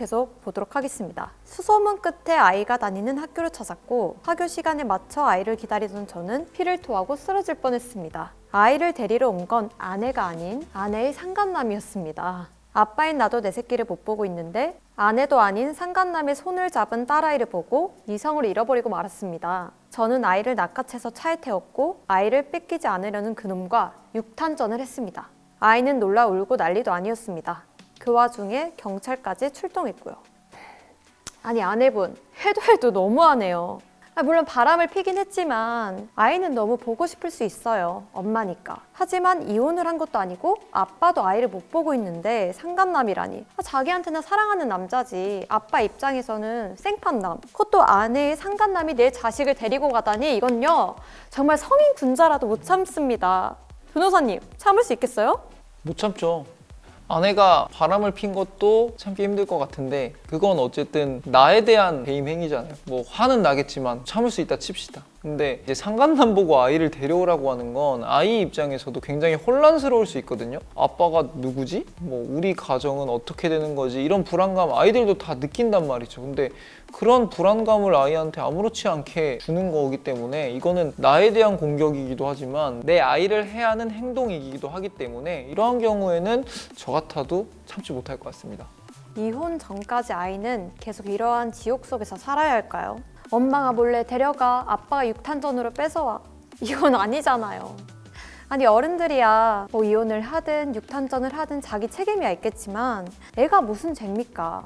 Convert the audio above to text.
계속 보도록 하겠습니다. 수소문 끝에 아이가 다니는 학교를 찾았고 학교 시간에 맞춰 아이를 기다리던 저는 피를 토하고 쓰러질 뻔했습니다. 아이를 데리러 온 건 아내가 아닌 아내의 상간남이었습니다. 아빠인 나도 내 새끼를 못 보고 있는데 아내도 아닌 상간남의 손을 잡은 딸아이를 보고 이성을 잃어버리고 말았습니다. 저는 아이를 낚아채서 차에 태웠고 아이를 뺏기지 않으려는 그놈과 육탄전을 했습니다. 아이는 놀라 울고 난리도 아니었습니다. 그 와중에 경찰까지 출동했고요. 아니 아내분 해도 해도 너무하네요. 아, 물론 바람을 피긴 했지만 아이는 너무 보고 싶을 수 있어요. 엄마니까. 하지만 이혼을 한 것도 아니고 아빠도 아이를 못 보고 있는데 상간남이라니. 아, 자기한테는 사랑하는 남자지. 아빠 입장에서는 생판남. 그것도 아내의 상간남이 내 자식을 데리고 가다니 이건요. 정말 성인 군자라도 못 참습니다. 변호사님 참을 수 있겠어요? 못 참죠. 아내가 바람을 핀 것도 참기 힘들 것 같은데 그건 어쨌든 나에 대한 배임 행위잖아요. 뭐 화는 나겠지만 참을 수 있다 칩시다. 근데 이제 상간남 보고 아이를 데려오라고 하는 건 아이 입장에서도 굉장히 혼란스러울 수 있거든요. 아빠가 누구지? 뭐 우리 가정은 어떻게 되는 거지? 이런 불안감 아이들도 다 느낀단 말이죠. 근데 그런 불안감을 아이한테 아무렇지 않게 주는 거기 때문에 이거는 나에 대한 공격이기도 하지만 내 아이를 해야 하는 행동이기도 하기 때문에 이러한 경우에는 저 같아도 참지 못할 것 같습니다. 이혼 전까지 아이는 계속 이러한 지옥 속에서 살아야 할까요? 엄마가 몰래 데려가 아빠가 육탄전으로 뺏어와 이건 아니잖아요. 아니 어른들이야 뭐 이혼을 하든 육탄전을 하든 자기 책임이야 있겠지만 애가 무슨 죄입니까?